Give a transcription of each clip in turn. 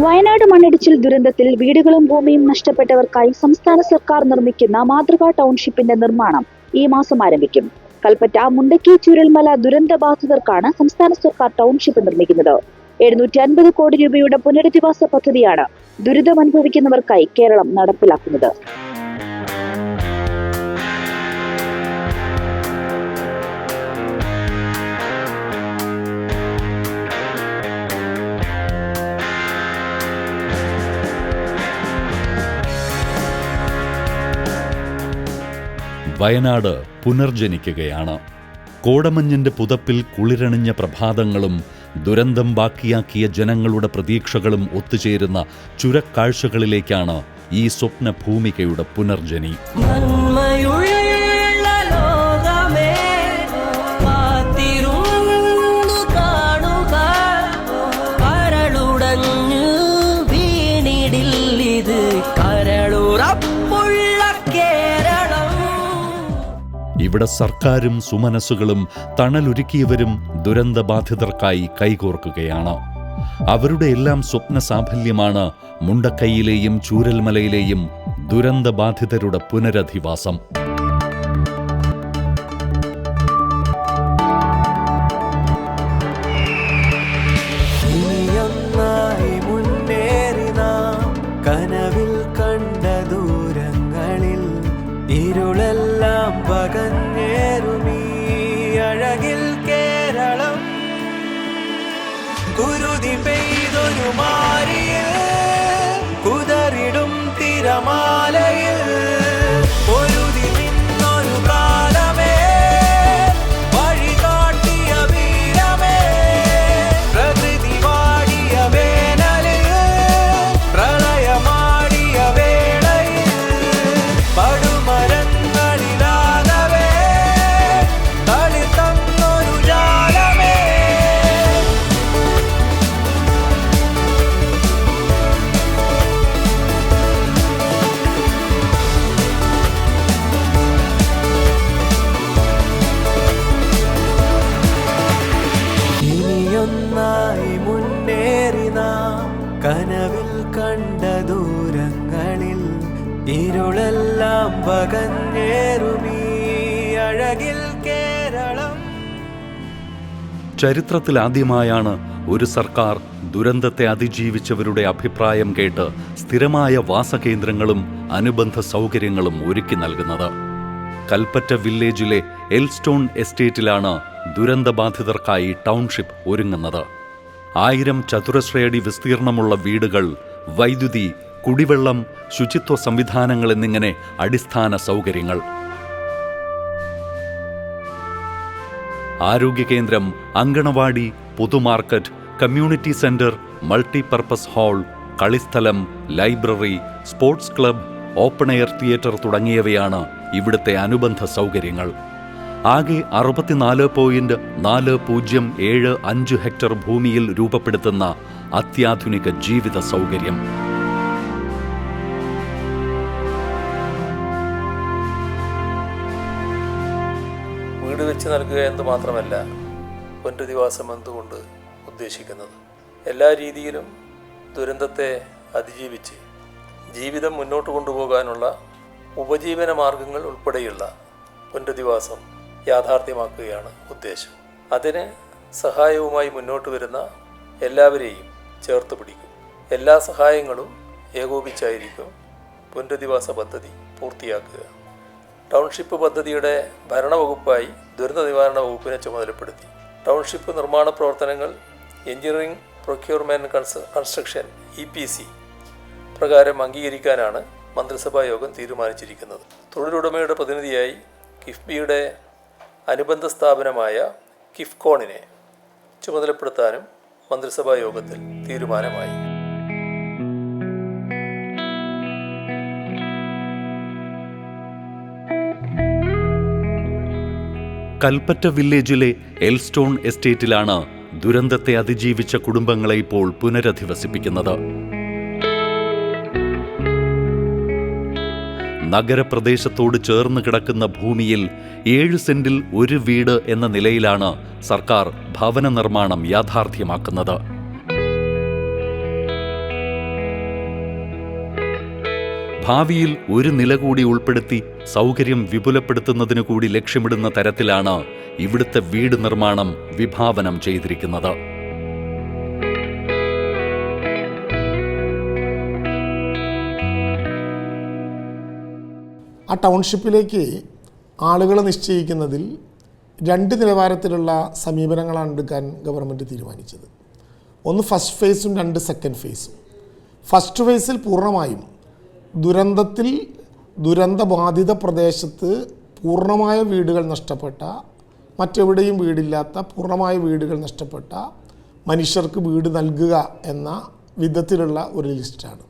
വയനാട് മണ്ണിടിച്ചിൽ ദുരന്തത്തിൽ വീടുകളും ഭൂമിയും നഷ്ടപ്പെട്ടവർക്കായി സംസ്ഥാന സർക്കാർ നിർമ്മിക്കുന്ന മാതൃകാ ടൗൺഷിപ്പിന്റെ നിർമ്മാണം ഈ മാസം ആരംഭിക്കും. കൽപ്പറ്റ മുണ്ടക്കി ചുരൽമല ദുരന്ത ബാധിതർക്കാണ് സംസ്ഥാന സർക്കാർ ടൗൺഷിപ്പ് നിർമ്മിക്കുന്നത്. എഴുന്നൂറ്റി അൻപത് കോടി രൂപയുടെ പുനരധിവാസ പദ്ധതിയാണ് ദുരിതമനുഭവിക്കുന്നവർക്കായി കേരളം നടപ്പിലാക്കുന്നത്. വയനാട് പുനർജനിക്കുകയാണ്. കോടമഞ്ഞിന്റെ പുതപ്പിൽ കുളിരണിഞ്ഞ പ്രഭാതങ്ങളും ദുരന്തം ബാക്കിയാക്കിയ ജനങ്ങളുടെ പ്രതീക്ഷകളും ഒത്തുചേരുന്ന ചുരക്കാഴ്ചകളിലേക്കാണ് ഈ സ്വപ്ന ഭൂമികയുടെ പുനർജനി ഇവിടെ സർക്കാരും സുമനസ്സുകളും തണലൊരുക്കിയവരും ദുരന്തബാധിതർക്കായി കൈകോർക്കുകയാണ്. അവരുടെ എല്ലാം സ്വപ്ന സാഫല്യമാണ് മുണ്ടക്കൈയിലെയും ചൂരൽമലയിലെയും ദുരന്തബാധിതരുടെ പുനരധിവാസം. കനവിൽ ചരിത്രത്തിലാദ്യമായാണ് ഒരു സർക്കാർ ദുരന്തത്തെ അതിജീവിച്ചവരുടെ അഭിപ്രായം കേട്ട് സ്ഥിരമായ വാസകേന്ദ്രങ്ങളും അനുബന്ധ സൗകര്യങ്ങളും ഒരുക്കി നൽകുന്നത്. കൽപ്പറ്റ വില്ലേജിലെ എൽസ്റ്റോൺ എസ്റ്റേറ്റിലാണ് ദുരന്തബാധിതർക്കായി ടൗൺഷിപ്പ് ഒരുങ്ങുന്നത്. ആയിരം ചതുരശ്രയടി വിസ്തീർണമുള്ള വീടുകൾ വൈദ്യുതി കുടിവെള്ളം ശുചിത്വ സംവിധാനങ്ങൾ എന്നിങ്ങനെ അടിസ്ഥാന സൗകര്യങ്ങൾ. ആരോഗ്യ കേന്ദ്രം അങ്കണവാടി പൊതുമാർക്കറ്റ് community centre multipurpose hall കളിസ്ഥലം library sports club open air theatre തുടങ്ങിയവയാണ് ഇവിടുത്തെ അനുബന്ധ സൗകര്യങ്ങൾ. ആകെ അറുപത്തിനാല് പോയിന്റ് നാല് പൂജ്യം ഏഴ് അഞ്ച് ഹെക്ടർ ഭൂമിയിൽ രൂപപ്പെടുത്തുന്ന അത്യാധുനിക ജീവിത സൗകര്യം. വെച്ച് നൽകുക എന്ന് മാത്രമല്ല പുനരധിവാസം എന്തുകൊണ്ട് ഉദ്ദേശിക്കുന്നത്? എല്ലാ രീതിയിലും ദുരന്തത്തെ അതിജീവിച്ച് ജീവിതം മുന്നോട്ട് കൊണ്ടുപോകാനുള്ള ഉപജീവന മാർഗങ്ങൾ ഉൾപ്പെടെയുള്ള പുനരധിവാസം യാഥാർത്ഥ്യമാക്കുകയാണ് ഉദ്ദേശം. അതിന് സഹായവുമായി മുന്നോട്ട് വരുന്ന എല്ലാവരെയും ചേർത്ത് പിടിക്കും. എല്ലാ സഹായങ്ങളും ഏകോപിച്ചായിരിക്കും പുനരധിവാസ പദ്ധതി പൂർത്തിയാക്കുക. ടൗൺഷിപ്പ് പദ്ധതിയുടെ ഭരണവകുപ്പായി ദുരന്ത നിവാരണ വകുപ്പിനെ ചുമതലപ്പെടുത്തി. ടൗൺഷിപ്പ് നിർമ്മാണ പ്രവർത്തനങ്ങൾ engineering procurement cons construction E P C പ്രകാരം അംഗീകരിക്കാനാണ് മന്ത്രിസഭാ യോഗം തീരുമാനിച്ചിരിക്കുന്നത്. തൊഴിലുടമയുടെ പ്രതിനിധിയായി കിഫ്ബിയുടെ അനുബന്ധ സ്ഥാപനമായ കിഫ്കോണിനെ ചുമതലപ്പെടുത്താനും മന്ത്രിസഭാ യോഗത്തിൽ തീരുമാനമായി. കൽപ്പറ്റ വില്ലേജിലെ എൽസ്റ്റോൺ എസ്റ്റേറ്റിലാണ് ദുരന്തത്തെ അതിജീവിച്ച കുടുംബങ്ങളെ ഇപ്പോൾ പുനരധിവസിപ്പിക്കുന്നത്. നഗരപ്രദേശത്തോട് ചേർന്ന് കിടക്കുന്ന ഭൂമിയിൽ ഏഴ് സെന്റിൽ ഒരു വീട് എന്ന നിലയിലാണ് സർക്കാർ ഭവന നിർമ്മാണം യാഥാർത്ഥ്യമാക്കുന്നത്. ഭാവിയിൽ ഒരു നില കൂടി ഉൾപ്പെടുത്തി സൗകര്യം വിപുലപ്പെടുത്തുന്നതിനു കൂടി ലക്ഷ്യമിടുന്ന തരത്തിലാണ് ഇവിടുത്തെ വീട് നിർമ്മാണം വിഭാവനം ചെയ്തിരിക്കുന്നത്. ആ ടൗൺഷിപ്പിലേക്ക് ആളുകൾ നിശ്ചയിക്കുന്നതിൽ രണ്ട് നിലവാരത്തിലുള്ള സമീപനങ്ങളാണ് എടുക്കാൻ ഗവൺമെന്റ് തീരുമാനിച്ചത്. ഒന്ന് ഫസ്റ്റ് ഫേസും രണ്ട് സെക്കൻഡ് ഫേസും ഫസ്റ്റ് ഫേസിൽ പൂർണമായും ദുരന്തത്തിൽ ദുരന്തബാധിത പ്രദേശത്ത് പൂർണമായ വീടുകൾ നഷ്ടപ്പെട്ട മറ്റെവിടെയും വീടില്ലാത്ത പൂർണമായ വീടുകൾ നഷ്ടപ്പെട്ട മനുഷ്യർക്ക് വീട് നൽകുക എന്ന വിധത്തിലുള്ള ഒരു ലിസ്റ്റാണ്.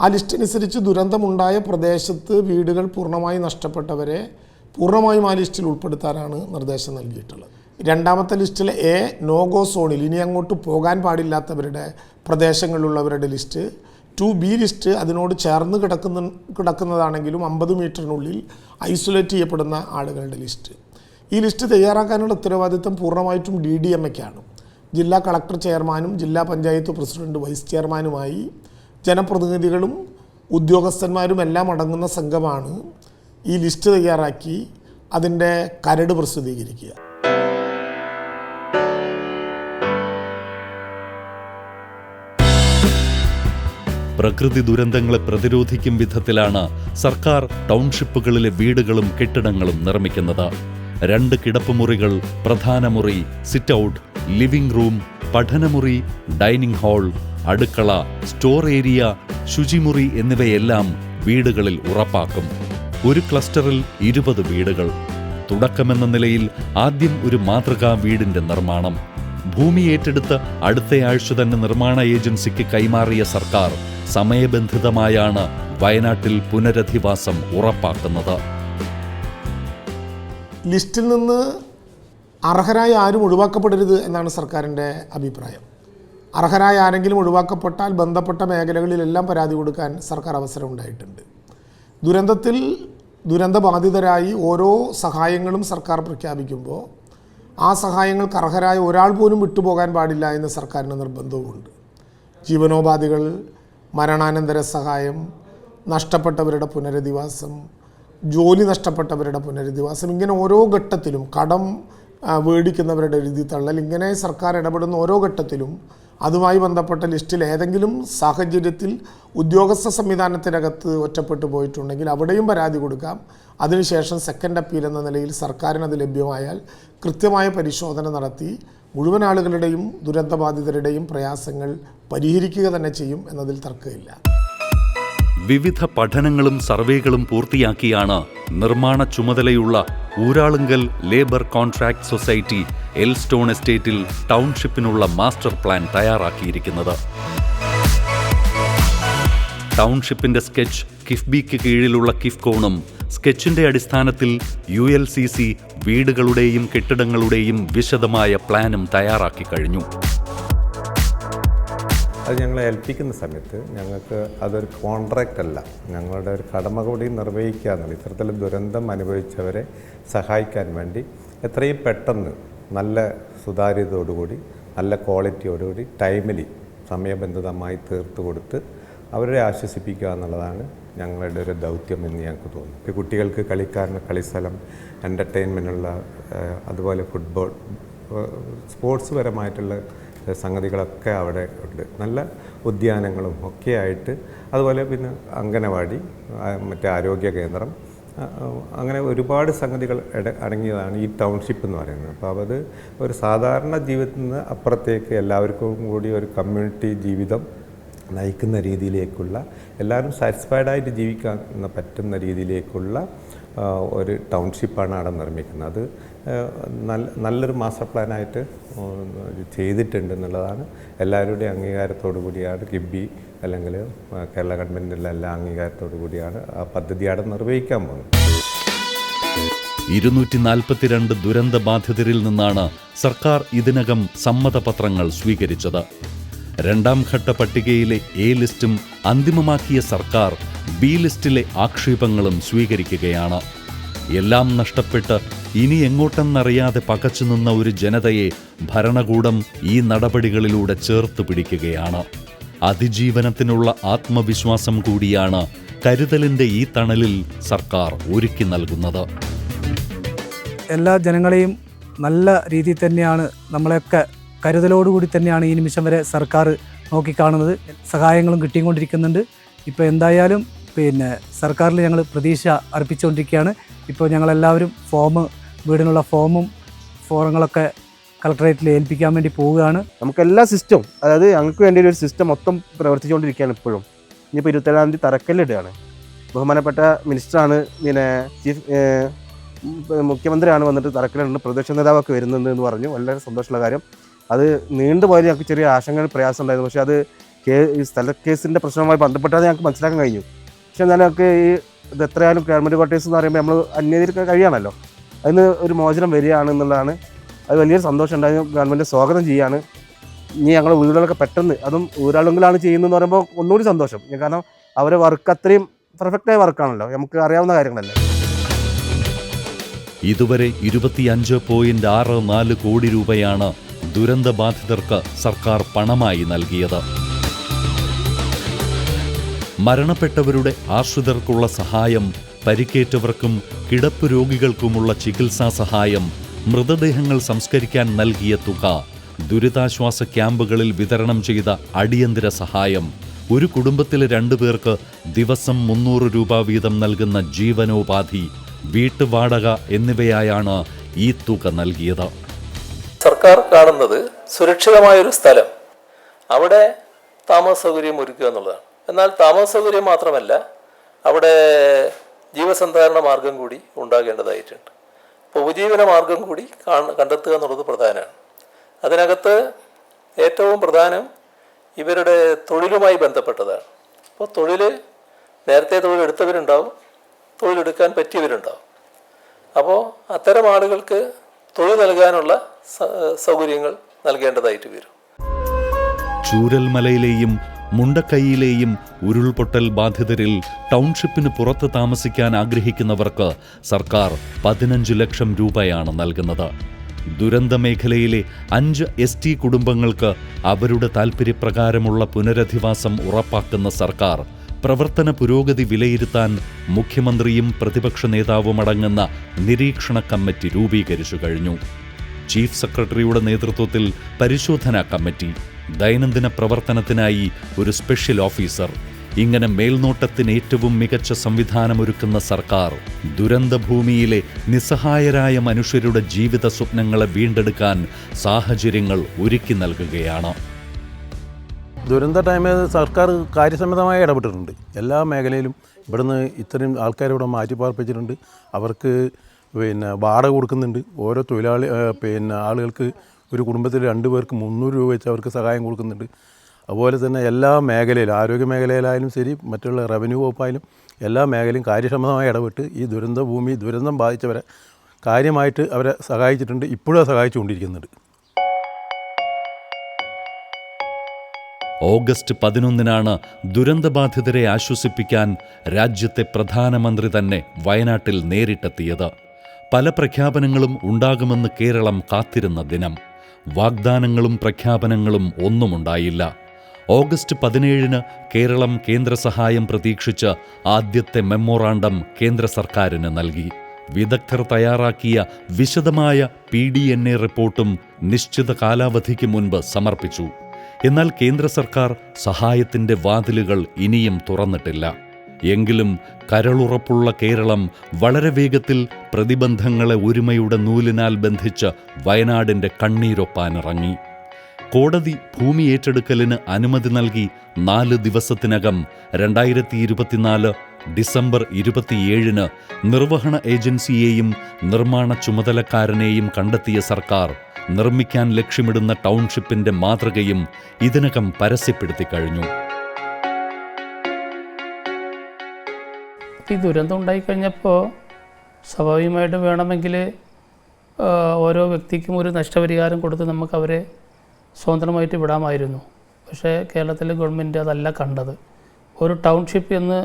ആ ലിസ്റ്റ് അനുസരിച്ച് ദുരന്തമുണ്ടായ പ്രദേശത്ത് വീടുകൾ പൂർണമായി നഷ്ടപ്പെട്ടവരെ പൂർണമായും ആ ലിസ്റ്റിൽ ഉൾപ്പെടുത്താനാണ് നിർദ്ദേശം നൽകിയിട്ടുള്ളത്. രണ്ടാമത്തെ ലിസ്റ്റിലെ എ നോഗോ സോണിൽ ഇനി അങ്ങോട്ട് പോകാൻ പാടില്ലാത്തവരുടെ പ്രദേശങ്ങളിലുള്ളവരുടെ ലിസ്റ്റ് ടു ബി ലിസ്റ്റ് അതിനോട് ചേർന്ന് കിടക്കുന്ന കിടക്കുന്നതാണെങ്കിലും അമ്പത് മീറ്ററിനുള്ളിൽ ഐസൊലേറ്റ് ചെയ്യപ്പെടുന്ന ആളുകളുടെ ലിസ്റ്റ്. ഈ ലിസ്റ്റ് തയ്യാറാക്കാനുള്ള ഉത്തരവാദിത്തം പൂർണമായിട്ടും ഡി ഡി എം എക്കാണ്. ജില്ലാ കളക്ടർ ചെയർമാനും ജില്ലാ പഞ്ചായത്ത് പ്രസിഡന്റ് വൈസ് ചെയർമാനുമായി ജനപ്രതിനിധികളും ഉദ്യോഗസ്ഥന്മാരും എല്ലാം അടങ്ങുന്ന സംഘമാണ് ഈ ലിസ്റ്റ് തയ്യാറാക്കി അതിന്റെ കരട് പ്രസിദ്ധീകരിക്കുക. പ്രകൃതി ദുരന്തങ്ങളെ പ്രതിരോധിക്കും വിധത്തിലാണ് സർക്കാർ ടൗൺഷിപ്പുകളിലെ വീടുകളും കെട്ടിടങ്ങളും നിർമ്മിക്കുന്നത്. രണ്ട് കിടപ്പുമുറികൾ പ്രധാന മുറി സിറ്റ് ഔട്ട് ലിവിംഗ് റൂം പഠനമുറി ഡൈനിംഗ് ഹാൾ അടുക്കള സ്റ്റോർ ഏരിയ ശുചിമുറി എന്നിവയെല്ലാം വീടുകളിൽ ഉറപ്പാക്കും. ഒരു ക്ലസ്റ്ററിൽ ഇരുപത് വീടുകൾ. തുടക്കമെന്ന നിലയിൽ ആദ്യം ഒരു മാതൃകാ വീടിന്റെ നിർമ്മാണം. ഭൂമി ഏറ്റെടുത്ത് അടുത്തയാഴ്ച തന്നെ നിർമ്മാണ ഏജൻസിക്ക് കൈമാറിയ സർക്കാർ സമയബന്ധിതമായാണ് വയനാട്ടിൽ പുനരധിവാസം ഉറപ്പാക്കുന്നത്. ലിസ്റ്റിൽ നിന്ന് അർഹരായ ആരും ഒഴിവാക്കപ്പെടരുത് എന്നാണ് സർക്കാരിന്റെ അഭിപ്രായം. അർഹരായ ആരെങ്കിലും ഒഴിവാക്കപ്പെട്ടാൽ ബന്ധപ്പെട്ട മേഖലകളിലെല്ലാം പരാതി കൊടുക്കാൻ സർക്കാർ അവസരം ഉണ്ടായിട്ടുണ്ട്. ദുരന്തത്തിൽ ദുരന്തബാധിതരായി ഓരോ സഹായങ്ങളും സർക്കാർ പ്രഖ്യാപിക്കുമ്പോൾ ആ സഹായങ്ങൾക്ക് അർഹരായ ഒരാൾ പോലും വിട്ടുപോകാൻ പാടില്ല എന്ന് സർക്കാരിന് നിർബന്ധവുമുണ്ട്. ജീവനോപാധികൾ മരണാനന്തര സഹായം നഷ്ടപ്പെട്ടവരുടെ പുനരധിവാസം ജോലി നഷ്ടപ്പെട്ടവരുടെ പുനരധിവാസം ഇങ്ങനെ ഓരോ ഘട്ടത്തിലും കടം മേടിക്കുന്നവരുടെ എഴുതി തള്ളൽ ഇങ്ങനെ സർക്കാർ ഇടപെടുന്ന ഓരോ ഘട്ടത്തിലും അതുമായി ബന്ധപ്പെട്ട ലിസ്റ്റിൽ ഏതെങ്കിലും സാഹചര്യത്തിൽ ഉദ്യോഗസ്ഥ സംവിധാനത്തിനകത്ത് ഒറ്റപ്പെട്ടു പോയിട്ടുണ്ടെങ്കിൽ അവിടെയും പരാതി കൊടുക്കാം. അതിനുശേഷം സെക്കൻഡ് അപ്പീൽ എന്ന നിലയിൽ സർക്കാരിന് അത് ലഭ്യമായാൽ കൃത്യമായ പരിശോധന നടത്തി മുഴുവൻ ആളുകളുടെയും ദുരന്തബാധിതരുടെയും പ്രയാസങ്ങൾ പരിഹരിക്കുക തന്നെ ചെയ്യും എന്നതിൽ തർക്കമില്ല. വിവിധ പഠനങ്ങളും സർവേകളും പൂർത്തിയാക്കിയാണ് നിർമ്മാണ ചുമതലയുള്ള Uralungal labour contract society Elstone എസ്റ്റേറ്റിൽ ടൗൺഷിപ്പിനുള്ള മാസ്റ്റർ പ്ലാൻ തയ്യാറാക്കിയിരിക്കുന്നത്. ടൗൺഷിപ്പിന്റെ സ്കെച്ച് കിഫ്ബിക്ക് കീഴിലുള്ള കിഫ്കോണും സ്കെച്ചിന്റെ അടിസ്ഥാനത്തിൽ യു എൽ സി സി വീടുകളുടെയും കെട്ടിടങ്ങളുടെയും വിശദമായ പ്ലാനും തയ്യാറാക്കി കഴിഞ്ഞു. അത് ഞങ്ങളെ ഏൽപ്പിക്കുന്ന സമയത്ത് ഞങ്ങൾക്ക് അതൊരു കോൺട്രാക്റ്റ് അല്ല. ഞങ്ങളുടെ ഒരു കടമ കൂടി നിർവഹിക്കുക എന്നുള്ളത് ഇത്തരത്തിൽ ദുരന്തം അനുഭവിച്ചവരെ സഹായിക്കാൻ വേണ്ടി എത്രയും പെട്ടെന്ന് നല്ല സുതാര്യതയോടുകൂടി നല്ല ക്വാളിറ്റിയോടുകൂടി ടൈമിലി സമയബന്ധിതമായി തീർത്ത് കൊടുത്ത് അവരെ ആശ്വസിപ്പിക്കുക എന്നുള്ളതാണ് ഞങ്ങളുടെ ഒരു ദൗത്യം എന്ന് ഞങ്ങൾക്ക് തോന്നുന്നു. കുട്ടികൾക്ക് കളിക്കാരന് കളിസ്ഥലം എന്റർടൈൻമെന്റുള്ള അതുപോലെ ഫുട്ബോൾ സ്പോർട്സ് പരമായിട്ടുള്ള സംഗതികളൊക്കെ അവിടെ ഉണ്ട്. നല്ല ഉദ്യാനങ്ങളും ഒക്കെ ആയിട്ട് അതുപോലെ പിന്നെ അംഗനവാടി മറ്റേ ആരോഗ്യ കേന്ദ്രം അങ്ങനെ ഒരുപാട് സംഗതികൾ അടങ്ങിയതാണ് ഈ ടൗൺഷിപ്പ് എന്ന് പറയുന്നത്. അപ്പോൾ അത് ഒരു സാധാരണ ജീവിതത്തിൽ നിന്ന് അപ്പുറത്തേക്ക് എല്ലാവർക്കും കൂടി ഒരു കമ്മ്യൂണിറ്റി ജീവിതം നയിക്കുന്ന രീതിയിലേക്കുള്ള എല്ലാവരും സാറ്റിസ്ഫൈഡ് ആയിട്ട് ജീവിക്കാൻ പറ്റുന്ന രീതിയിലേക്കുള്ള ഒരു ടൗൺഷിപ്പാണ് അവിടെ നിർമ്മിക്കുന്നത്. അത് നല്ല നല്ലൊരു മാസ്റ്റർ പ്ലാനായിട്ട് ചെയ്തിട്ടുണ്ട് എന്നുള്ളതാണ്. എല്ലാവരുടെയും അംഗീകാരത്തോടു കൂടിയാണ് കിബി അല്ലെങ്കിൽ കേരള ഗവൺമെന്റിന്റെ എല്ലാ അംഗീകാരത്തോടു കൂടിയാണ് ആ പദ്ധതി അവിടെ നിർവഹിക്കാൻ പോകുന്നത്. ഇരുന്നൂറ്റി നാൽപ്പത്തിരണ്ട് ദുരന്ത ബാധിതരിൽ നിന്നാണ് സർക്കാർ ഇതിനകം സമ്മതപത്രങ്ങൾ സ്വീകരിച്ചത്. രണ്ടാം ഘട്ട പട്ടികയിലെ എ ലിസ്റ്റും അന്തിമമാക്കിയ സർക്കാർ ബി ലിസ്റ്റിലെ ആക്ഷേപങ്ങളും സ്വീകരിക്കുകയാണ്. എല്ലാം നഷ്ടപ്പെട്ട് ഇനി എങ്ങോട്ടെന്നറിയാതെ പകച്ചുനിന്ന ഒരു ജനതയെ ഭരണകൂടം ഈ നടപടികളിലൂടെ ചേർത്ത് പിടിക്കുകയാണ്. അതിജീവനത്തിനുള്ള ആത്മവിശ്വാസം കൂടിയാണ് കരുതലിന്റെ ഈ തണലിൽ സർക്കാർ ഒരുക്കി നൽകുന്നത്. എല്ലാ ജനങ്ങളെയും നല്ല രീതിയിൽ തന്നെയാണ് നമ്മളെയൊക്കെ കരുതലോടുകൂടി തന്നെയാണ് ഈ നിമിഷം വരെ സർക്കാർ നോക്കിക്കാണുന്നത്. സഹായങ്ങളും കിട്ടിക്കൊണ്ടിരിക്കുന്നുണ്ട്. ഇപ്പോൾ എന്തായാലും പിന്നെ സർക്കാരിൽ ഞങ്ങൾ പ്രതീക്ഷ അർപ്പിച്ചുകൊണ്ടിരിക്കുകയാണ്. ഇപ്പോൾ ഞങ്ങളെല്ലാവരും ഫോം വീടിനുള്ള ഫോമും ഫോറങ്ങളൊക്കെ കളക്ടറേറ്റിൽ ഏൽപ്പിക്കാൻ വേണ്ടി പോവുകയാണ്. നമുക്ക് എല്ലാ സിസ്റ്റം അതായത് ഞങ്ങൾക്ക് വേണ്ടി ഒരു സിസ്റ്റം മൊത്തം പ്രവർത്തിച്ചുകൊണ്ടിരിക്കുകയാണ് ഇപ്പോഴും. ഇനിയിപ്പോൾ ഇരുപത്തേഴാം തീയതി തറക്കല്ലിടുകയാണ് ബഹുമാനപ്പെട്ട മിനിസ്റ്ററാണ് പിന്നെ ചീഫ് മുഖ്യമന്ത്രിയാണ് വന്നിട്ട് തറക്കല്ലിടുന്നത് പ്രതിപക്ഷ നേതാവൊക്കെ വരുന്നുണ്ട് എന്ന് പറഞ്ഞു. വളരെ സന്തോഷമുള്ള കാര്യം. അത് നീണ്ടുപോയാൽ ഞങ്ങൾക്ക് ചെറിയ ആശങ്കകൾ പ്രയാസം ഉണ്ടായിരുന്നു. പക്ഷേ അത് കേ സ്ഥല കേസിന്റെ പ്രശ്നവുമായി ബന്ധപ്പെട്ടാതെ ഞങ്ങൾക്ക് മനസ്സിലാക്കാൻ കഴിഞ്ഞു. പക്ഷേ എന്നാലും ഞങ്ങൾക്ക് ഈ ഇത് എത്രയായാലും ഗവൺമെന്റ് ക്വാർട്ടേഴ്സ് എന്ന് പറയുമ്പോൾ നമ്മൾ അന്വേഷിക്കാൻ കഴിയാണല്ലോ. അതിന് ഒരു മോചനം വരികയാണ് എന്നുള്ളതാണ്. അത് വലിയൊരു സന്തോഷം ഉണ്ടായി. ഗവൺമെന്റ് സ്വാഗതം ചെയ്യാണ്. ഇനി ഞങ്ങളുടെ വീടുകളൊക്കെ പെട്ടെന്ന് അതും ഊരാളുകളാണ് ചെയ്യുന്നതെന്ന് പറയുമ്പോൾ ഒന്നുകൂടി സന്തോഷം. കാരണം അവരെ വർക്ക് അത്രയും പെർഫെക്റ്റായ വർക്കാണല്ലോ നമുക്ക് അറിയാവുന്ന കാര്യങ്ങളല്ലേ. ഇതുവരെ ഇരുപത്തിയഞ്ച് പോയിന്റ് ആറ് നാല് കോടി രൂപയാണ് ദുരന്തബാധിതർക്ക് സർക്കാർ പണമായി നൽകിയത്. മരണപ്പെട്ടവരുടെ ആശ്രിതർക്കുള്ള സഹായം പരിക്കേറ്റവർക്കും കിടപ്പ് രോഗികൾക്കുമുള്ള ചികിത്സാ സഹായം മൃതദേഹങ്ങൾ സംസ്കരിക്കാൻ നൽകിയ തുക ദുരിതാശ്വാസ ക്യാമ്പുകളിൽ വിതരണം ചെയ്ത അടിയന്തര സഹായം ഒരു കുടുംബത്തിലെ രണ്ടു പേർക്ക് ദിവസം മുന്നൂറ് രൂപ വീതം നൽകുന്ന ജീവനോപാധി വീട്ടുവാടക എന്നിവയായാണ് ഈ തുക നൽകിയത്. സർക്കാർ കാണുന്നത് സുരക്ഷിതമായൊരു സ്ഥലം. അവിടെ താമസ സൗകര്യം ഒരുക്കുക എന്നുള്ളതാണ്. എന്നാൽ താമസ സൗകര്യം മാത്രമല്ല അവിടെ ജീവസന്ധാരണ മാർഗം കൂടി ഉണ്ടാകേണ്ടതായിട്ടുണ്ട്. അപ്പോൾ ഉപജീവന മാർഗം കൂടി കാണ- കണ്ടെത്തുക എന്നുള്ളത് പ്രധാനമാണ്. അതിനകത്ത് ഏറ്റവും പ്രധാനം ഇവരുടെ തൊഴിലുമായി ബന്ധപ്പെട്ടതാണ്. അപ്പോൾ തൊഴിൽ നേരത്തെ തൊഴിലെടുത്തവരുണ്ടാവും തൊഴിലെടുക്കാൻ പറ്റിയവരുണ്ടാവും. അപ്പോൾ അത്തരം ആളുകൾക്ക് തൊഴിൽ നൽകാനുള്ള സൗകര്യങ്ങൾ നൽകേണ്ടതായിട്ട് വരും. ചൂരൽമലയിലെയും മുണ്ടക്കൈയിലെയും ഉരുൾപൊട്ടൽ ബാധിതരിൽ ടൗൺഷിപ്പിന് പുറത്ത് താമസിക്കാൻ ആഗ്രഹിക്കുന്നവർക്ക് സർക്കാർ പതിനഞ്ച് ലക്ഷം രൂപയാണ് നൽകുന്നത്. ദുരന്ത മേഖലയിലെ അഞ്ച് എസ് ടി കുടുംബങ്ങൾക്ക് അവരുടെ താൽപ്പര്യപ്രകാരമുള്ള പുനരധിവാസം ഉറപ്പാക്കുന്ന സർക്കാർ പ്രവർത്തന പുരോഗതി വിലയിരുത്താൻ മുഖ്യമന്ത്രിയും പ്രതിപക്ഷ നേതാവും അടങ്ങുന്ന നിരീക്ഷണ കമ്മിറ്റി രൂപീകരിച്ചു കഴിഞ്ഞു. ചീഫ് സെക്രട്ടറിയുടെ നേതൃത്വത്തിൽ പരിശോധനാ കമ്മിറ്റി ദൈനംദിന പ്രവർത്തനത്തിനായി ഒരു സ്പെഷ്യൽ ഓഫീസർ. ഇങ്ങനെ മേൽനോട്ടത്തിന് ഏറ്റവും മികച്ച സംവിധാനമൊരുക്കുന്ന സർക്കാർ ദുരന്തഭൂമിയിലെ നിസ്സഹായരായ മനുഷ്യരുടെ ജീവിത സ്വപ്നങ്ങളെ വീണ്ടെടുക്കാൻ സാഹചര്യങ്ങൾ ഒരുക്കി നൽകുകയാണ്. ദുരന്ത ടൈമിൽ സർക്കാർ കാര്യസമ്മതമായി ഇടപെട്ടിട്ടുണ്ട്. എല്ലാ മേഖലയിലും ഇവിടുന്ന് ഇത്രയും ആൾക്കാരെ ഇവിടെ മാറ്റി പാർപ്പിച്ചിട്ടുണ്ട്. അവർക്ക് പിന്നെ വാടക കൊടുക്കുന്നുണ്ട്. ഓരോ തൊഴിലാളി പിന്നെ ആളുകൾക്ക് ഒരു കുടുംബത്തിൽ രണ്ട് പേർക്ക് മുന്നൂറ് രൂപ വെച്ച് അവർക്ക് സഹായം കൊടുക്കുന്നുണ്ട്. അതുപോലെ തന്നെ എല്ലാ മേഖലയിലും ആരോഗ്യ മേഖലയിലായാലും ശരി മറ്റുള്ള റവന്യൂ വകുപ്പായാലും എല്ലാ മേഖലയും കാര്യക്ഷമമായി ഇടപെട്ട് ഈ ദുരന്ത ഭൂമി ദുരന്തം ബാധിച്ചവരെ കാര്യമായിട്ട് അവരെ സഹായിച്ചിട്ടുണ്ട്. ഇപ്പോഴും സഹായിച്ചുകൊണ്ടിരിക്കുന്നുണ്ട്. ഓഗസ്റ്റ് പതിനൊന്നിനാണ് ദുരന്തബാധിതരെ ആശ്വസിപ്പിക്കാൻ രാജ്യത്തെ പ്രധാനമന്ത്രി തന്നെ വയനാട്ടിൽ നേരിട്ടെത്തിയത്. പല പ്രഖ്യാപനങ്ങളും ഉണ്ടാകുമെന്ന് കേരളം കാത്തിരുന്ന ദിനം. വാഗ്ദാനങ്ങളും പ്രഖ്യാപനങ്ങളും ഒന്നുമുണ്ടായില്ല. ഓഗസ്റ്റ് പതിനേഴിന് കേരളം കേന്ദ്ര സഹായം പ്രതീക്ഷിച്ച് ആദ്യത്തെ മെമ്മോറാണ്ടം കേന്ദ്ര സർക്കാരിന് നൽകി. വിദഗ്ധർ തയ്യാറാക്കിയ വിശദമായ പി ഡി എൻ എ റിപ്പോർട്ടും നിശ്ചിത കാലാവധിക്ക് മുൻപ് സമർപ്പിച്ചു. എന്നാൽ കേന്ദ്ര സർക്കാർ സഹായത്തിന്റെ വാതിലുകൾ ഇനിയും തുറന്നിട്ടില്ല. എങ്കിലും കരളുറപ്പുള്ള കേരളം വളരെ വേഗത്തിൽ പ്രതിബന്ധങ്ങളെ ഒരുമയുടെ നൂലിനാൽ ബന്ധിച്ച് വയനാടിന്റെ കണ്ണീരൊപ്പാനിറങ്ങി. കോടതി ഭൂമി ഏറ്റെടുക്കലിന് അനുമതി നൽകി നാല് ദിവസത്തിനകം രണ്ടായിരത്തി ഇരുപത്തിനാല് ഡിസംബർ ഇരുപത്തിയേഴിന് നിർവഹണ ഏജൻസിയെയും നിർമ്മാണ ചുമതലക്കാരനെയും കണ്ടെത്തിയ സർക്കാർ നിർമ്മിക്കാൻ ലക്ഷ്യമിടുന്ന ടൗൺഷിപ്പിന്റെ മാതൃകയും ഇതിനകം പരസ്യപ്പെടുത്തി കഴിഞ്ഞു. ഈ ദുരന്തം ഉണ്ടായിക്കഴിഞ്ഞപ്പോൾ സ്വാഭാവികമായിട്ട് വേണമെങ്കിൽ ഓരോ വ്യക്തിക്കും ഒരു നഷ്ടപരിഹാരം കൊടുത്ത് നമുക്ക് അവരെ സ്വതന്ത്രമായിട്ട് വിടാമായിരുന്നു. പക്ഷേ കേരളത്തിലെ ഗവൺമെന്റ് അതല്ല കണ്ടത്. ഒരു ടൗൺഷിപ്പ് എന്ന്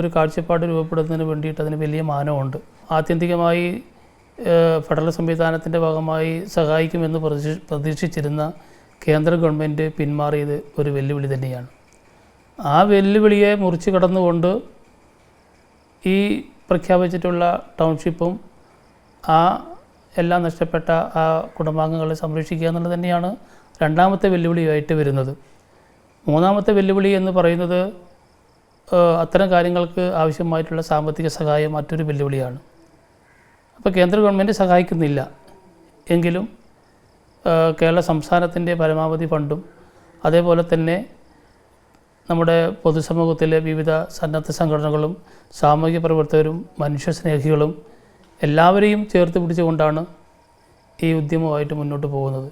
ഒരു കാഴ്ചപ്പാട് രൂപപ്പെടുന്നതിന് വേണ്ടിയിട്ട് അതിന് വലിയ മാനമുണ്ട്. ആത്യന്തികമായി ഫെഡറൽ സംവിധാനത്തിന്റെ ഭാഗമായി സഹായിക്കുമെന്ന് പ്രതീക്ഷ പ്രതീക്ഷിച്ചിരുന്ന കേന്ദ്ര ഗവൺമെന്റ് പിന്മാറിയത് ഒരു വെല്ലുവിളി തന്നെയാണ്. ആ വെല്ലുവിളിയെ മുറിച്ച് കടന്നുകൊണ്ട് ഈ പ്രഖ്യാപിച്ചിട്ടുള്ള ടൗൺഷിപ്പും ആ എല്ലാം നഷ്ടപ്പെട്ട ആ കുടുംബാംഗങ്ങളെ സംരക്ഷിക്കുക എന്നുള്ളത് തന്നെയാണ് രണ്ടാമത്തെ വെല്ലുവിളിയായിട്ട് വരുന്നത്. മൂന്നാമത്തെ വെല്ലുവിളി എന്ന് പറയുന്നത് അത്തരം കാര്യങ്ങൾക്ക് ആവശ്യമായിട്ടുള്ള സാമ്പത്തിക സഹായം മറ്റൊരു വെല്ലുവിളിയാണ്. അപ്പോൾ കേന്ദ്ര ഗവൺമെന്റ് സഹായിക്കുന്നില്ല. എങ്കിലും കേരള സംസ്ഥാനത്തിന്റെ പരമാവധി ഫണ്ടും അതേപോലെ തന്നെ നമ്മുടെ പൊതുസമൂഹത്തിലെ വിവിധ സന്നദ്ധ സംഘടനകളും സാമൂഹിക പ്രവർത്തകരും മനുഷ്യസ്നേഹികളും എല്ലാവരെയും ചേർത്ത് പിടിച്ചുകൊണ്ടാണ് ഈ ഉദ്യമവുമായിട്ട് മുന്നോട്ട് പോകുന്നത്.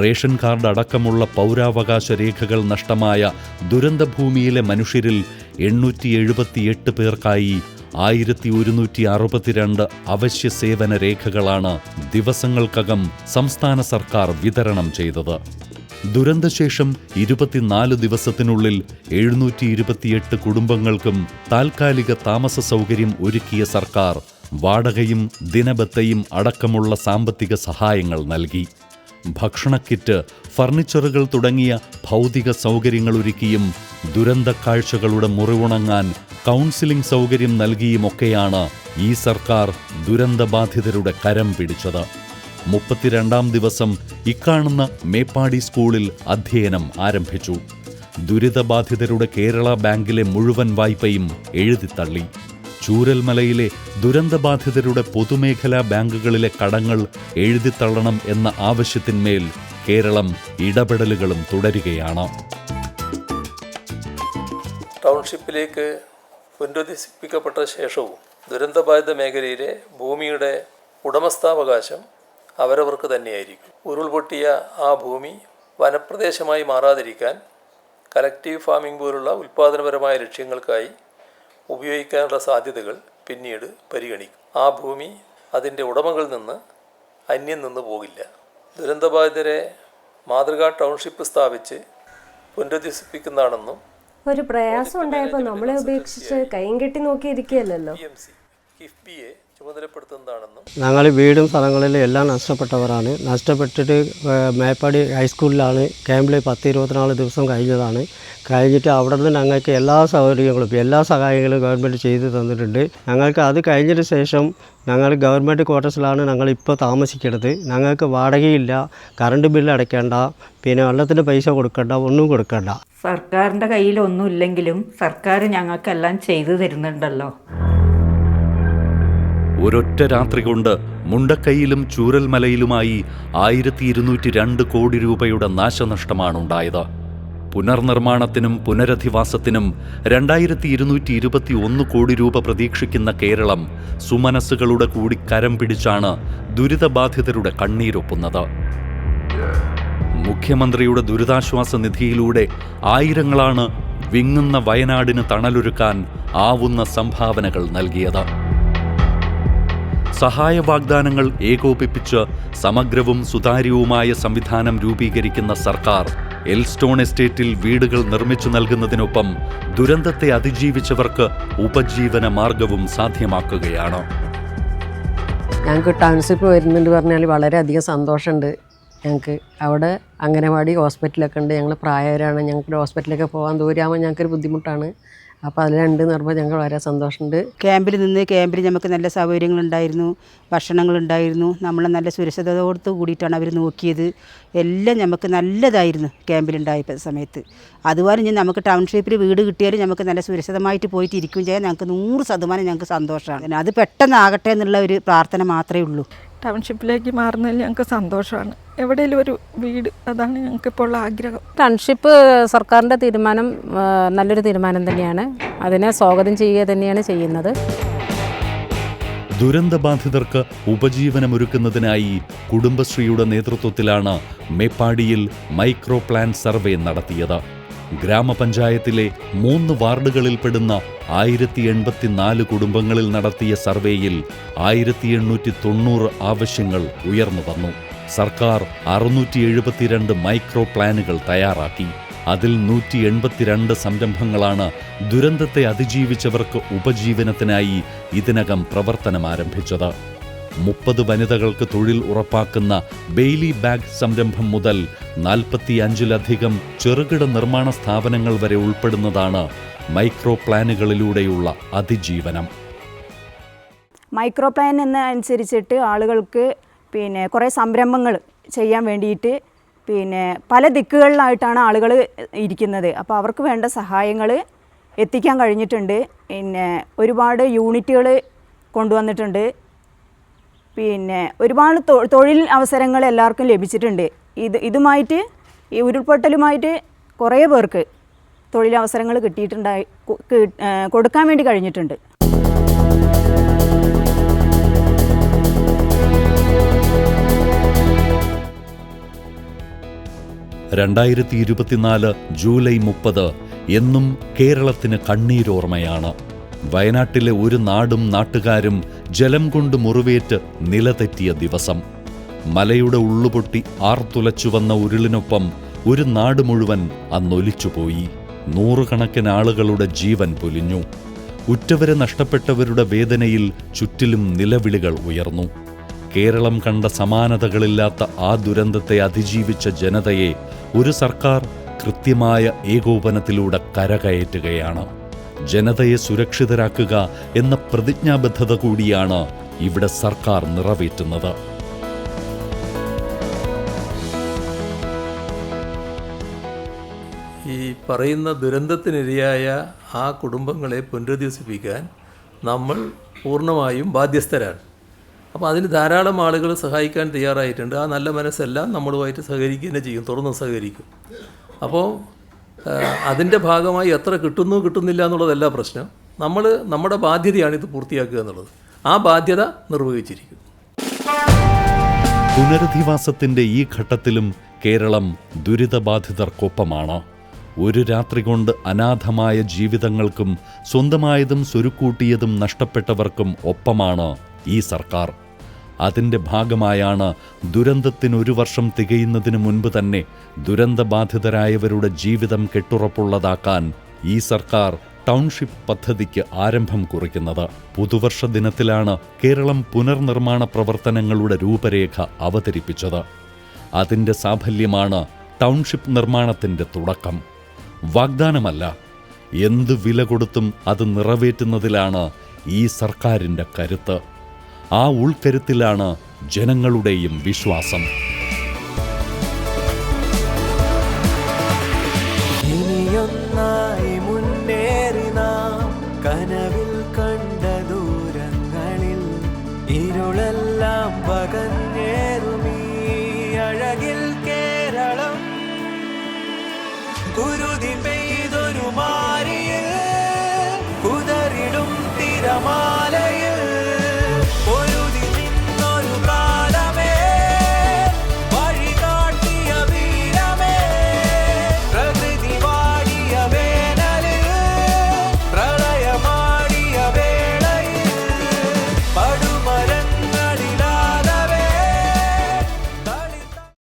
റേഷൻ കാർഡ് അടക്കമുള്ള പൗരാവകാശ രേഖകൾ നഷ്ടമായ ദുരന്തഭൂമിയിലെ മനുഷ്യരിൽ എണ്ണൂറ്റി എഴുപത്തിയെട്ട് പേർക്കായി ആയിരത്തി ഒരുന്നൂറ്റി അറുപത്തിരണ്ട് അവശ്യ സേവന രേഖകളാണ് ദിവസങ്ങൾക്കകം സംസ്ഥാന സർക്കാർ വിതരണം ചെയ്തത്. ദുരന്തശേഷം ഇരുപത്തിനാല് ദിവസത്തിനുള്ളിൽ എഴുന്നൂറ്റി ഇരുപത്തിയെട്ട് കുടുംബങ്ങൾക്കും താൽക്കാലിക താമസ സൗകര്യം ഒരുക്കിയ സർക്കാർ വാടകയും ദിനബത്തയും അടക്കമുള്ള സാമ്പത്തിക സഹായങ്ങൾ നൽകി. ഭക്ഷണക്കിറ്റ് ഫർണിച്ചറുകൾ തുടങ്ങിയ ഭൗതിക സൗകര്യങ്ങൾ ഒരുക്കിയും ദുരന്ത കാഴ്ചകളുടെ മുറിവുണങ്ങാൻ കൗൺസിലിംഗ് സൗകര്യം നൽകിയുമൊക്കെയാണ് ഈ സർക്കാർ ദുരന്തബാധിതരുടെ കരം പിടിച്ചത്. മുപ്പത്തിരണ്ടാം ദിവസം ഇക്കാണുന്ന മേപ്പാടി സ്കൂളിൽ അധ്യയനം ആരംഭിച്ചു. ദുരിതബാധിതരുടെ കേരള ബാങ്കിലെ മുഴുവൻ വായ്പയും എഴുതിത്തള്ളി. ചൂരൽമലയിലെ ദുരന്തബാധിതരുടെ പൊതുമേഖലാ ബാങ്കുകളിലെ കടങ്ങൾ എഴുതിത്തള്ളണം എന്ന ആവശ്യത്തിന്മേൽ കേരളം ഇടപെടലുകളും തുടരുകയാണ്. ടൗൺഷിപ്പിലേക്ക് പുനരധിപ്പിക്കപ്പെട്ട ശേഷവും ദുരന്തബാധിത മേഖലയിലെ ഭൂമിയുടെ ഉടമസ്ഥാവകാശം അവരവർക്ക് തന്നെയായിരിക്കും. ഉരുൾപൊട്ടിയ ആ ഭൂമി വനപ്രദേശമായി മാറാതിരിക്കാൻ കലക്റ്റീവ് ഫാമിംഗ് പോലുള്ള ഉൽപ്പാദനപരമായ ലക്ഷ്യങ്ങൾക്കായി ഉപയോഗിക്കാനുള്ള സാധ്യതകൾ പിന്നീട് പരിഗണിക്കും. ആ ഭൂമി അതിന്റെ ഉടമകളിൽ നിന്ന് അന്യം നിന്ന് പോകില്ല. ദുരന്തബാധിതരെ മാതൃകാ ടൗൺഷിപ്പ് സ്ഥാപിച്ച് പുനരധിവസിപ്പിക്കുന്നതാണെന്നും ഒരു പ്രയാസം ഉണ്ടായപ്പോൾ നമ്മളെ ഉപേക്ഷിച്ച് കൈയും കെട്ടി നോക്കി ഇരിക്കുകയല്ലല്ലോ പി എം കിഫ്ബിയെ ചുമതലപ്പെടുത്തുന്നതാണെന്നും ഞങ്ങൾ വീടും സ്ഥലങ്ങളിലും എല്ലാം നഷ്ടപ്പെട്ടവരാണ്. നഷ്ടപ്പെട്ടിട്ട് മേപ്പാടി ഹൈസ്കൂളിലാണ് ക്യാമ്പിൽ പത്ത് ഇരുപത്തിനാല് ദിവസം കഴിഞ്ഞതാണ്. കഴിഞ്ഞിട്ട് അവിടെ നിന്ന് ഞങ്ങൾക്ക് എല്ലാ സൗകര്യങ്ങളും എല്ലാ സഹായങ്ങളും ഗവൺമെന്റ് ചെയ്തു തന്നിട്ടുണ്ട്. ഞങ്ങൾക്ക് അത് കഴിഞ്ഞതിന് ശേഷം ഞങ്ങൾ ഗവൺമെന്റ് ക്വാർട്ടേഴ്സിലാണ് ഞങ്ങൾ ഇപ്പോൾ താമസിക്കുന്നത്. ഞങ്ങൾക്ക് വാടകയില്ല കറണ്ട് ബില്ല് അടയ്ക്കേണ്ട പിന്നെ വെള്ളത്തിന് പൈസ കൊടുക്കണ്ട ഒന്നും കൊടുക്കണ്ട. സർക്കാരിന്റെ കയ്യിലൊന്നും ഇല്ലെങ്കിലും സർക്കാർ ഞങ്ങൾക്കെല്ലാം ചെയ്തു തരുന്നുണ്ടല്ലോ. ഒരൊറ്റ രാത്രി കൊണ്ട് മുണ്ടക്കൈയിലും ചൂരൽമലയിലുമായി ആയിരത്തി ഇരുന്നൂറ്റി രണ്ട് കോടി രൂപയുടെ നാശനഷ്ടമാണ് നാശനഷ്ടമാണുണ്ടായത്. പുനർനിർമ്മാണത്തിനും പുനരധിവാസത്തിനും രണ്ടായിരത്തി ഇരുന്നൂറ്റി ഇരുപത്തി ഒന്ന് കോടി രൂപ പ്രതീക്ഷിക്കുന്ന കേരളം സുമനസ്സുകളുടെ കൂടി കരം പിടിച്ചാണ് ദുരിതബാധിതരുടെ കണ്ണീരൊപ്പുന്നത്. മുഖ്യമന്ത്രിയുടെ ദുരിതാശ്വാസ നിധിയിലൂടെ ആയിരങ്ങളാണ് വിങ്ങുന്ന വയനാടിന് തണലൊരുക്കാൻ ആവുന്ന സംഭാവനകൾ നൽകിയത്. സഹായ വാഗ്ദാനങ്ങൾ ഏകോപിപ്പിച്ച് സമഗ്രവും സുതാര്യവുമായ സംവിധാനം രൂപീകരിക്കുന്ന സർക്കാർ എൽസ്റ്റോൺ എസ്റ്റേറ്റിൽ വീടുകൾ നിർമ്മിച്ചു നൽകുന്നതിനൊപ്പം ദുരന്തത്തെ അതിജീവിച്ചവർക്ക് ഉപജീവന മാർഗവും സാധ്യമാക്കുകയാണ്. ഞങ്ങൾക്ക് ടൗൺഷിപ്പ് വരുന്നുണ്ട് പറഞ്ഞാൽ വളരെയധികം സന്തോഷമുണ്ട്. ഞങ്ങൾക്ക് അവിടെ അംഗനവാടി ഹോസ്പിറ്റലൊക്കെ ഉണ്ട്. ഞങ്ങൾ പ്രായവരാണ്. ഞങ്ങൾക്ക് ഹോസ്പിറ്റലൊക്കെ പോകാൻ ദൂരമാകുമ്പോൾ ഞങ്ങൾക്കൊരു ബുദ്ധിമുട്ടാണ്. അപ്പോൾ രണ്ട് എന്ന് പറയുമ്പോൾ ഞങ്ങൾ വളരെ സന്തോഷമുണ്ട്. ക്യാമ്പിൽ നിന്ന് ക്യാമ്പിൽ നമുക്ക് നല്ല സൗകര്യങ്ങളുണ്ടായിരുന്നു ഭക്ഷണങ്ങളുണ്ടായിരുന്നു നമ്മൾ നല്ല സുരക്ഷിതയോട് കൂടിയിട്ടാണ് അവർ നോക്കിയത്. എല്ലാം നമുക്ക് നല്ലതായിരുന്നു ക്യാമ്പിലുണ്ടായ സമയത്ത്. അതുപോലെ ഇനി നമുക്ക് ടൗൺഷിപ്പിൽ വീട് കിട്ടിയാലും നമുക്ക് നല്ല സുരക്ഷിതമായിട്ട് പോയിട്ട് ഇരിക്കുകയും ചെയ്യാൻ ഞങ്ങൾക്ക് നൂറ് ശതമാനം ഞങ്ങൾക്ക് സന്തോഷമാണ്. അത് പെട്ടെന്നാകട്ടെ എന്നുള്ള ഒരു പ്രാർത്ഥന മാത്രമേ ഉള്ളൂ. ടൗൺഷിപ്പിലേക്ക് മാറുന്നതിൽ ഞങ്ങൾക്ക് സന്തോഷമാണ്. എവിടെയെങ്കിലും ഒരു വീട് അതാണ് ഞങ്ങൾക്കിപ്പോൾ ഉള്ള ആഗ്രഹം ടൗൺഷിപ്പ് സർക്കാരിന്റെ തീരുമാനം നല്ലൊരു തീരുമാനം തന്നെയാണ്. അതിനെ സ്വാഗതം ചെയ്യുക തന്നെയാണ് ചെയ്യുന്നത്. ദുരന്തബാധിതർക്ക് ഉപജീവനമൊരുക്കുന്നതിനായി കുടുംബശ്രീയുടെ നേതൃത്വത്തിലാണ് മേപ്പാടിയിൽ മൈക്രോ പ്ലാൻ സർവേ നടത്തിയത്. ഗ്രാമപഞ്ചായത്തിലെ മൂന്ന് വാർഡുകളിൽപ്പെടുന്ന ആയിരത്തി എൺപത്തിനാല് കുടുംബങ്ങളിൽ നടത്തിയ സർവേയിൽ ആയിരത്തി എണ്ണൂറ്റി തൊണ്ണൂറ് ആവശ്യങ്ങൾ ഉയർന്നു വന്നു. സർക്കാർ അറുന്നൂറ്റി എഴുപത്തിരണ്ട് മൈക്രോ പ്ലാനുകൾ തയ്യാറാക്കി. അതിൽ നൂറ്റി എൺപത്തിരണ്ട് സംരംഭങ്ങളാണ് ദുരന്തത്തെ അതിജീവിച്ചവർക്ക് ഉപജീവനത്തിനായി ഇതിനകം പ്രവർത്തനം ആരംഭിച്ചത് മുപ്പത് വനിതകൾക്ക് തൊഴിൽ ഉറപ്പാക്കുന്ന ബെയ്ലി ബാഗ് സംരംഭം മുതൽ നാൽപ്പത്തിയഞ്ചിലധികം ചെറുകിട നിർമ്മാണ സ്ഥാപനങ്ങൾ വരെ ഉൾപ്പെടുന്നതാണ് മൈക്രോ പ്ലാനുകളിലൂടെയുള്ള അതിജീവനം. മൈക്രോ പ്ലാൻ എന്ന അനുസരിച്ചിട്ട് ആളുകൾക്ക് പിന്നെ കുറേ സംരംഭങ്ങൾ ചെയ്യാൻ വേണ്ടിയിട്ട് പിന്നെ പല ദിക്കുകളിലായിട്ടാണ് ആളുകൾ ഇരിക്കുന്നത്. അപ്പോൾ അവർക്ക് വേണ്ട സഹായങ്ങൾ എത്തിക്കാൻ കഴിഞ്ഞിട്ടുണ്ട്. പിന്നെ ഒരുപാട് യൂണിറ്റുകൾ കൊണ്ടുവന്നിട്ടുണ്ട്. പിന്നെ ഒരുപാട് തൊഴിൽ അവസരങ്ങൾ എല്ലാവർക്കും ലഭിച്ചിട്ടുണ്ട്. ഇത് ഇതുമായിട്ട് ഈ ഉരുൾപൊട്ടലുമായിട്ട് കുറേ പേർക്ക് തൊഴിലവസരങ്ങൾ കിട്ടിയിട്ടുണ്ടായി കൊടുക്കാൻ വേണ്ടി കഴിഞ്ഞിട്ടുണ്ട്. രണ്ടായിരത്തി ഇരുപത്തിനാല് ജൂലൈ മുപ്പത് എന്നും കേരളത്തിന് കണ്ണീരോർമ്മയാണ്. വയനാട്ടിലെ ഒരു നാടും നാട്ടുകാരും ജലം കൊണ്ട് മുറിവേറ്റ് നിലതെറ്റിയ ദിവസം. മലയുടെ ഉള്ളുപൊട്ടി ആർത്തുലച്ചു വന്ന ഉരുളിനൊപ്പം ഒരു നാട് മുഴുവൻ അന്നൊലിച്ചുപോയി. നൂറുകണക്കിന് ആളുകളുടെ ജീവൻ പൊലിഞ്ഞു. ഉറ്റവരെ നഷ്ടപ്പെട്ടവരുടെ വേദനയിൽ ചുറ്റിലും നിലവിളികൾ ഉയർന്നു. കേരളം കണ്ട സമാനതകളില്ലാത്ത ആ ദുരന്തത്തെ അതിജീവിച്ച ജനതയെ ഒരു സർക്കാർ കൃത്യമായ ഏകോപനത്തിലൂടെ കരകയറ്റുകയാണ്. ജനതയെ സുരക്ഷിതരാക്കുക എന്ന പ്രതിജ്ഞാബദ്ധത കൂടിയാണ് ഇവിടെ സർക്കാർ നിറവേറ്റുന്നത്. ഈ പറയുന്ന ദുരന്തത്തിനിരയായ ആ കുടുംബങ്ങളെ പുനരധിവസിപ്പിക്കാൻ നമ്മൾ പൂർണമായും ബാധ്യസ്ഥരാണ്. അപ്പോൾ അതിന് ധാരാളം ആളുകൾ സഹായിക്കാൻ തയ്യാറായിട്ടുണ്ട്. ആ നല്ല മനസ്സെല്ലാം നമ്മളുമായിട്ട് സഹകരിക്കുക തന്നെ ചെയ്യും തുറന്ന് സഹകരിക്കും. അപ്പോൾ അതിന്റെ ഭാഗമായി എത്ര കിട്ടുന്നു കിട്ടുന്നില്ല എന്നുള്ളതല്ല പ്രശ്നം. നമ്മൾ നമ്മുടെ ബാധ്യതയാണ് ഇത് പൂർത്തിയാക്കുക എന്നുള്ളത്. ആ ബാധ്യത നിർവഹിച്ചിരിക്കും പുനരധിവാസത്തിന്റെ ഈ ഘട്ടത്തിലും കേരളം ദുരിതബാധിതർക്കൊപ്പമാണ്. ഒരു രാത്രി കൊണ്ട് അനാഥമായ ജീവിതങ്ങൾക്കും സ്വന്തമായതും സ്വരുക്കൂട്ടിയതും നഷ്ടപ്പെട്ടവർക്കും ഒപ്പമാണ് ഈ സർക്കാർ. അതിന്റെ ഭാഗമായാണ് ദുരന്തത്തിന് ഒരു വർഷം തികയുന്നതിന് മുൻപ് തന്നെ ദുരന്തബാധിതരായവരുടെ ജീവിതം കെട്ടുറപ്പുള്ളതാക്കാൻ ഈ സർക്കാർ ടൗൺഷിപ്പ് പദ്ധതിക്ക് ആരംഭം കുറിക്കുന്നത്. പുതുവർഷ ദിനത്തിലാണ് കേരളം പുനർനിർമ്മാണ പ്രവർത്തനങ്ങളുടെ രൂപരേഖ അവതരിപ്പിച്ചത്. അതിന്റെ സാഫല്യമാണ് ടൗൺഷിപ്പ് നിർമ്മാണത്തിന്റെ തുടക്കം. വാഗ്ദാനമല്ല എന്ത് വില കൊടുത്തും അത് നിറവേറ്റുന്നതിലാണ് ഈ സർക്കാരിന്റെ കരുത്ത്. ആ ഉൾക്കരുത്തിലാണ് ജനങ്ങളുടെയും വിശ്വാസം.